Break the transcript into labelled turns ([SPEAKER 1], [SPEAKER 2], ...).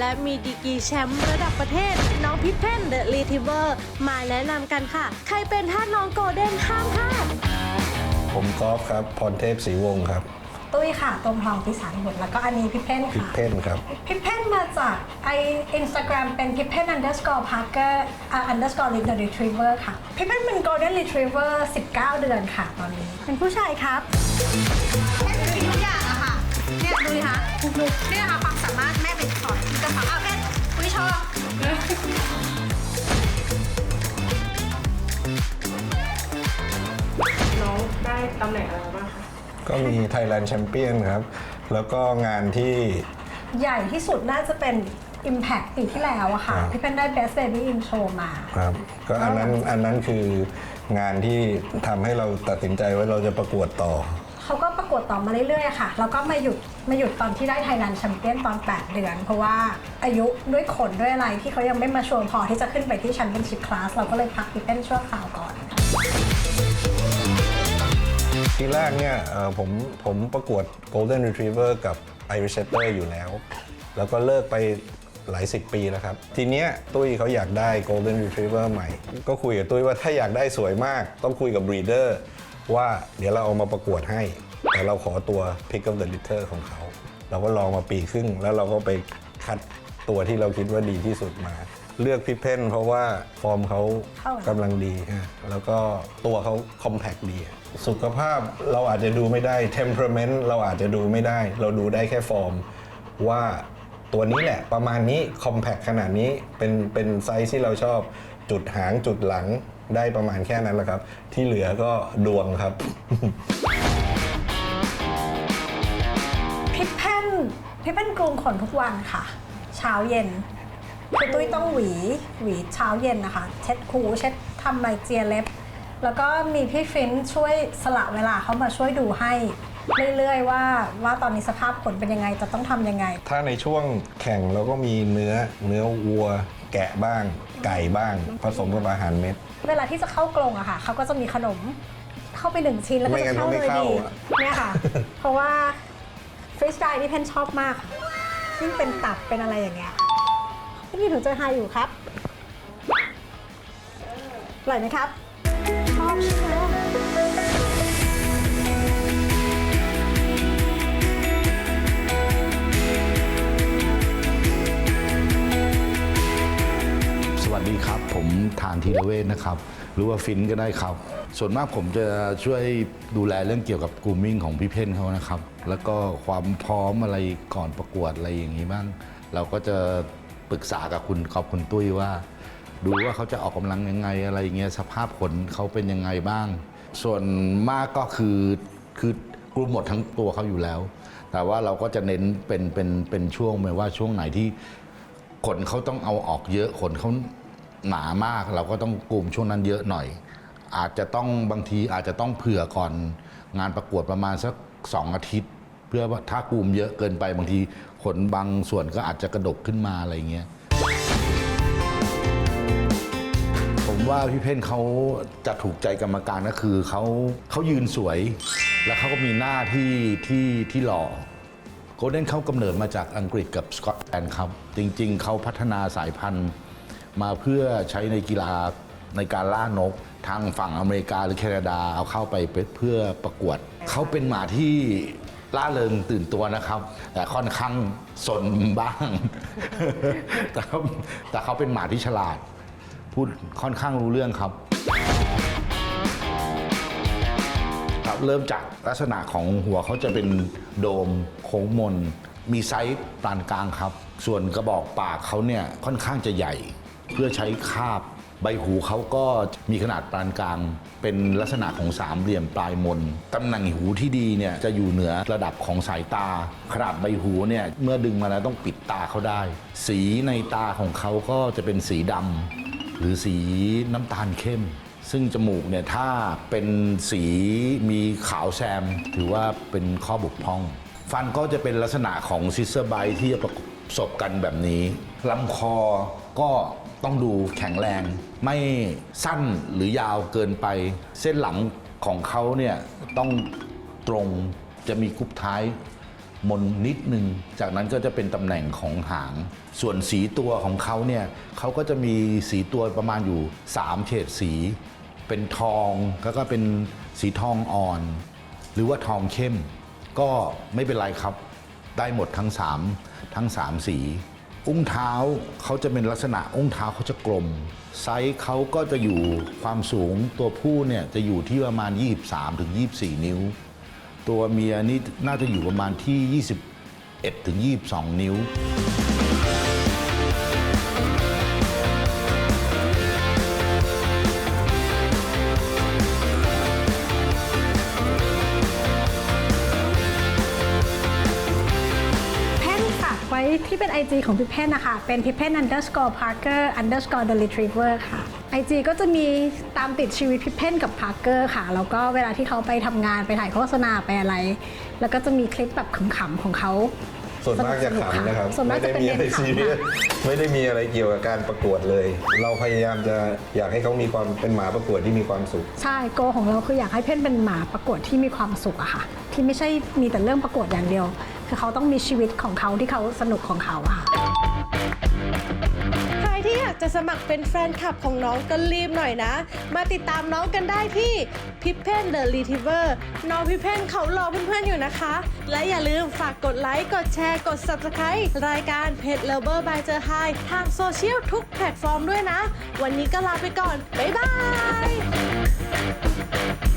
[SPEAKER 1] และมีดีกรีแชมป์ระดับประเทศ น้องพิทเพนเดอะรีทิเวอร์มาแนะนำกันค่ะ ใครเป็นทาสน้องโกลเด้นห้ามพลาด
[SPEAKER 2] ผมกอล์ฟครับ พรเทพศรีวงศ์ครับ
[SPEAKER 3] ตุ้ยค่ะ ตรงทองพิสารบุตรแล้วก็อันนี้พี่เพ่น
[SPEAKER 2] พิก
[SPEAKER 3] ค่ะ
[SPEAKER 2] เพ่นครับ
[SPEAKER 3] พี่เพ่นมาจากไออินสตาแกรมเป็นพี่เพ่น underscore parker อ่า underscore l i t t l e retriever ค่ะ พี่เพ่นเป็น golden retriever 19 เดือนค่ะตอนนี้ เป็นผู้ชายครับ
[SPEAKER 4] แม่จะกินทุกอย่างอะค่ะ เนี่ยดูดิคะนี่นะคะความสาม คุยโชว์
[SPEAKER 5] น้องได้ตำแหน่งอะไรบ้างคะ
[SPEAKER 2] ก็มี Thailand Champion ครับ แล้วก็งานที่
[SPEAKER 3] ใหญ่ที่สุดน่าจะเป็น Impact ปีที่แล้วอะค่ะ
[SPEAKER 2] ครับ
[SPEAKER 3] พี่เพ่นได้ best baby in show มา
[SPEAKER 2] ครับก็อันนั้นอันนั้นคืองานที่ทำให้เราตัดสินใจว่าเราจะประกวดต่อ
[SPEAKER 3] เขาก็ประกวดต่อมาเรื่อยๆค่ะ แล้วก็มาหยุดมาหยุดตอนที่ได้ไทยแลนด์แชมเปี้ยนตอน 8 เดือน เพราะว่าอายุด้วยขนด้วยอะไรที่เขายังไม่มาชว์พอที่จะขึ้นไปที่แชมเปี้ยนชิพคลาสเราก็เลยพักพี่เป้นชั่วคราวก่อน
[SPEAKER 2] ทีแรกเนี่ยเอ่อผมผมประกวด Golden Retriever กับ Irish Setter อยู่แล้ว แล้วก็เลิกไปหลายสิบปีแล้วครับ ทีเนี้ยตุ้ยเขาอยากได้ Golden Retriever ใหม่ ก็คุยกับตุ้ยว่าถ้าอยากได้สวยมาก ต้องคุยกับ breeder ว่าเดี๋ยวเราเอามาประกวดให้ แต่เราขอตัว Pick of the Litter ของเขา เราก็ลองมาปีครึ่ง แล้วเราก็ไปคัดตัวที่เราคิดว่าดีที่สุดมา เลือกพี่เพนเพราะว่าฟอร์มเขา
[SPEAKER 3] กำ
[SPEAKER 2] ลังดีฮะแล้วก็ตัวเขา compact ดีสุขภาพเราอาจจะดูไม่ได้ temperament เราอาจจะดูไม่ได้ เราดูได้แค่ฟอร์มว่าตัวนี้แหละ ประมาณนี้ compact ขนาดนี้เป็นเป็นไซส์ที่เราชอบจุดหางจุดหลัง ได้ประมาณแค่นั้นแหละครับ ที่เหลือก็ดวงครับ
[SPEAKER 3] พี่เพ่นพี่เพ่นกรุงขนทุกวันค่ะ เช้าเย็นคุณตุ้ยต้องหวีหวีเช้าเย็นนะคะ เช็ดคูเช็ดทำไรเจียเล็บ แล้วก็มีพี่ฟินช่วยสละเวลาเขามาช่วยดูให้ เรื่อยๆ ว่าว่าตอนนี้สภาพขนเป็นยังไงจะต้องทำยังไง
[SPEAKER 2] ถ้าในช่วงแข่งเราก็มีเนื้อเนื้อวัว แกะบ้าง ไก่บ้าง ผสมกับอาหารเม็ด
[SPEAKER 3] เวลาที่จะเข้ากรงอะค่ะเขาก็จะมีขนมเข้าไปหนึ่งชิ้นแล้วก็
[SPEAKER 2] ไม่งั้
[SPEAKER 3] จะ
[SPEAKER 2] น
[SPEAKER 3] เข้า
[SPEAKER 2] ก็ไม่
[SPEAKER 3] เลย
[SPEAKER 2] เข้า
[SPEAKER 3] ดี
[SPEAKER 2] อะ
[SPEAKER 3] เนี่ยค่ะ เพราะว่าฟรีสไตล์นี่เพนชอบมากยิ่งเป็นตับเป็นอะไรอย่างเงี้ยพี่มีถุงเจอไฮอยู่ครับอร่อยไหมครับชอบใช่ไห
[SPEAKER 6] ม ทานธีรเวชนะครับ หรือว่าฟินก็ได้ครับ ส่วนมากผมจะช่วยดูแลเรื่องเกี่ยวกับก r ูมมิ่งของพี่เพ่นเขานะครับ แล้วก็ความพร้อมอะไรก่อนประกวดอะไรอย่างนี้บ้าง เราก็จะปรึกษากับคุณขอบคุณตุ้ยว่า ดูว่าเขาจะออกกำลังยังไงอะไรอย่างเงี้ยสภาพขนเขาเป็นยังไงบ้าง ส่วนมากก็คือคือกลุ่มหมดทั้งตัวเขาอยู่แล้ว แต่ว่าเราก็จะเน้นเป็นเป็นเป็นช่วงหมายว่าช่วงไหนที่ขนเขาต้องเอาออกเยอะขนเขา หนามากเราก็ต้องกลุ่มช่วงนั้นเยอะหน่อย อาจจะต้องบางทีอาจจะต้องเผื่อก่อนงานประกวดประมาณสักสองอาทิตย์ เพื่อว่าถ้ากลุ่มเยอะเกินไปบางทีขนบางส่วนก็อาจจะกระดกขึ้นมาอะไรเงี้ยผมว่าพี่เพ่นเขาจะถูกใจกรรมการก็คือเขาเขายืนสวย และเขาก็มีหน้าที่ที่ที่หล่อโกลเด้นเขากำเนิดมาจากอังกฤษกับสกอตแลนด์ครับ จริง ๆ เขาพัฒนาสายพันธุ์ มาเพื่อใช้ในกีฬาในการล่านกทางฝั่งอเมริกาหรือแคนาดาเอาเข้าไปเพื่อประกวด เขาเป็นหมาที่ล่าเริงตื่นตัวนะครับ แต่ค่อนข้างสนบ้าง แต่เขาแต่เขาเป็นหมาที่ฉลาด พูดค่อนข้างรู้เรื่องครับครับ เริ่มจากลักษณะของหัวเขาจะเป็นโดมโค้งมน มีไซส์ปานกลางครับ ส่วนกระบอกปากเขาเนี่ยค่อนข้างจะใหญ่ เพื่อใช้คาบใบหูเขาก็มีขนาดปานกลาง เป็นลักษณะของสามเหลี่ยมปลายมนตำแหน่งหูที่ดีเนี่ยจะอยู่เหนือระดับของสายตา ขนาดใบหูเนี่ยเมื่อดึงมาแล้วต้องปิดตาเขาได้ สีในตาของเขาก็จะเป็นสีดำหรือสีน้ำตาลเข้ม ซึ่งจมูกเนี่ยถ้าเป็นสีมีขาวแซม ถือว่าเป็นข้อบกพร่อง ฟันก็จะเป็นลักษณะของซิสเซอร์ไบที่จะประสบ ศพกันแบบนี้ลำคอก็ต้องดูแข็งแรง ไม่สั้นหรือยาวเกินไป เส้นหลังของเขาเนี่ยต้องตรงจะมีกรุ๊ปท้ายมนนิดนึง จากนั้นก็จะเป็นตำแหน่งของหาง ส่วนสีตัวของเขาเนี่ยเขาก็จะมีสีตัวประมาณอยู่ 3 เฉดสี เป็นทองแล้วก็เป็นสีทองอ่อน หรือว่าทองเข้ม ก็ไม่เป็นไรครับ ได้หมดทั้ง 3 ทั้ง 3 สี อุ้งเท้าเขาจะเป็นลักษณะอุ้งเท้าเขาจะกลม ไซส์เขาก็จะอยู่ความสูงตัวผู้เนี่ยจะอยู่ที่ประมาณ 23ถึง24 นิ้ว ตัวเมียนี่น่าจะอยู่ประมาณที่ 21ถึง22 นิ้
[SPEAKER 3] ว ที่เป็น IG ของพี่เพ่นนะคะ เป็นพี่เพ่น underscore parker underscore the retriever ค่ะ IG ก็จะมีตามติดชีวิตพี่เพ่นกับ parker ค่ะ แล้วก็เวลาที่เขาไปทำงานไปถ่ายโฆษณาไปอะไร แล้วก็จะมีคลิปแบบขำๆของเขา
[SPEAKER 2] ส่วนมากจะขำนะครับ
[SPEAKER 3] ส่วนมาก
[SPEAKER 2] ไม่
[SPEAKER 3] จะ
[SPEAKER 2] ได้
[SPEAKER 3] เป็น
[SPEAKER 2] มี
[SPEAKER 3] เน้
[SPEAKER 2] อะไร
[SPEAKER 3] น
[SPEAKER 2] ซี
[SPEAKER 3] ขำ
[SPEAKER 2] เรียส
[SPEAKER 3] ค่ะ
[SPEAKER 2] ไม่ได้มีอะไรเกี่ยวกับการประกวดเลย เราพยายามจะอยากให้เขามีความเป็นหมาประกวดที่มีความสุข
[SPEAKER 3] ใช่โกของเราคืออยากให้เพ่นเป็นหมาประกวดที่มีความสุขอะค่ะ ที่ไม่ใช่มีแต่เรื่องประกวดอย่างเดียว คือเขาต้องมีชีวิตของเขาที่เขาสนุกของเขาอะค่ะ
[SPEAKER 1] ใครที่อยากจะสมัครเป็นแฟนคลับของน้องก็รีบหน่อยนะ มาติดตามน้องกันได้ที่พิพเพนเดอะรีทิเวอร์น้องพิพเพนเขารอเพื่อนๆอยู่นะคะ และอย่าลืมฝากกดไลค์กดแชร์กด Subscribe รายการเพจ Lover by เจอไฮทางโซเชียลทุกแพลตฟอร์มด้วยนะ วันนี้ก็ลาไปก่อน บ๊ายบาย